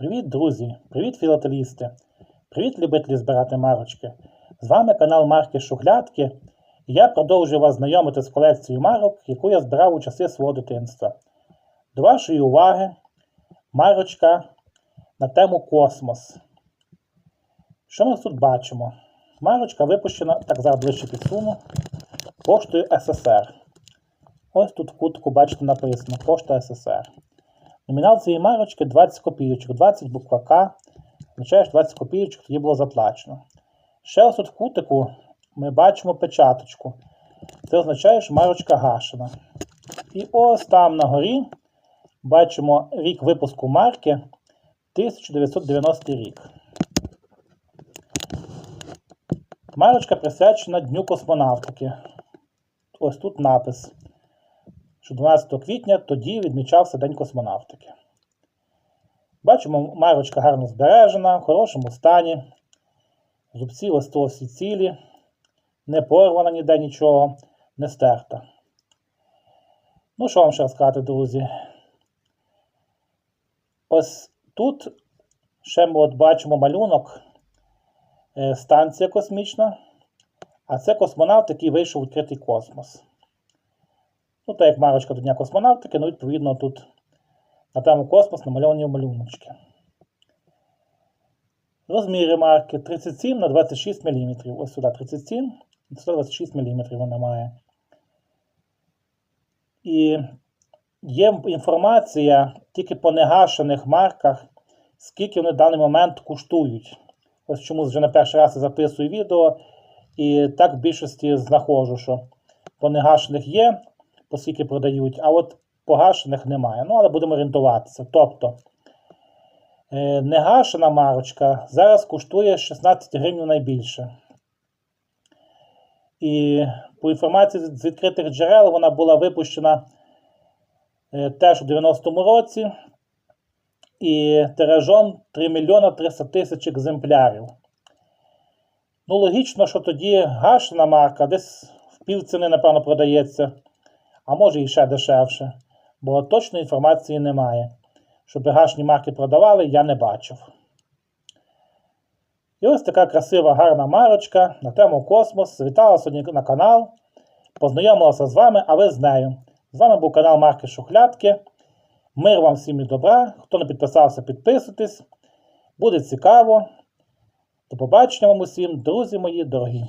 Привіт, друзі! Привіт, філателісти! Привіт, любителі збирати марочки! З вами канал Марки Шухлядки, і я продовжую вас знайомити з колекцією марок, яку я збирав у часи свого дитинства. До вашої уваги марочка на тему космос. Що ми тут бачимо? Марочка випущена, так зараз ближче підсуну, поштою СССР. Ось тут в кутку, бачите, написано Пошта СССР. Номінал цієї марочки 20 копійочок. 20 буква К. Означає, що 20 копійочок тоді було заплачено. Ще ось тут в кутику ми бачимо печаточку. Це означає, що марочка гашена. І ось там на горі бачимо рік випуску марки 1990 рік. Марочка присвячена Дню космонавтики. Ось тут напис що 12 квітня тоді відмічався День космонавтики. Бачимо, марочка гарно збережена, в хорошому стані. Зубці то цілі, не порвана ніде нічого, не стерта. Ну, що вам ще розказати, друзі? Ось тут ще ми от бачимо малюнок е, станція космічна, а це космонавт, який вийшов у відкритий космос. Ну, так як марочка до Дня космонавтики, ну, відповідно, тут на тему космос намальовані малюночки. Розміри марки 37 на 26 мм. Ось сюди 37 126 мм вона має. І є інформація тільки по негашених марках, скільки вони в даний момент коштують. Ось чомусь вже на перший раз я записую відео, і так в більшості знаходжу, що по негашених є оскільки продають, а от погашених немає. Ну, але будемо орієнтуватися. Тобто, е, негашена марочка зараз коштує 16 гривень найбільше. І по інформації з відкритих джерел вона була випущена е, теж у 90-му році. І тиражом 3 мільйона 300 тисяч екземплярів. Ну, логічно, що тоді гашена марка десь в півціни, напевно, продається а може і ще дешевше, бо точної інформації немає. Щоб гашні марки продавали, я не бачив. І ось така красива гарна марочка на тему космос. Завітала сьогодні на канал. Познайомилася з вами, а ви з нею. З вами був канал Марки Шухлядки. Мир вам всім і добра. Хто не підписався, підписуйтесь. Буде цікаво. До побачення вам усім, друзі мої дорогі.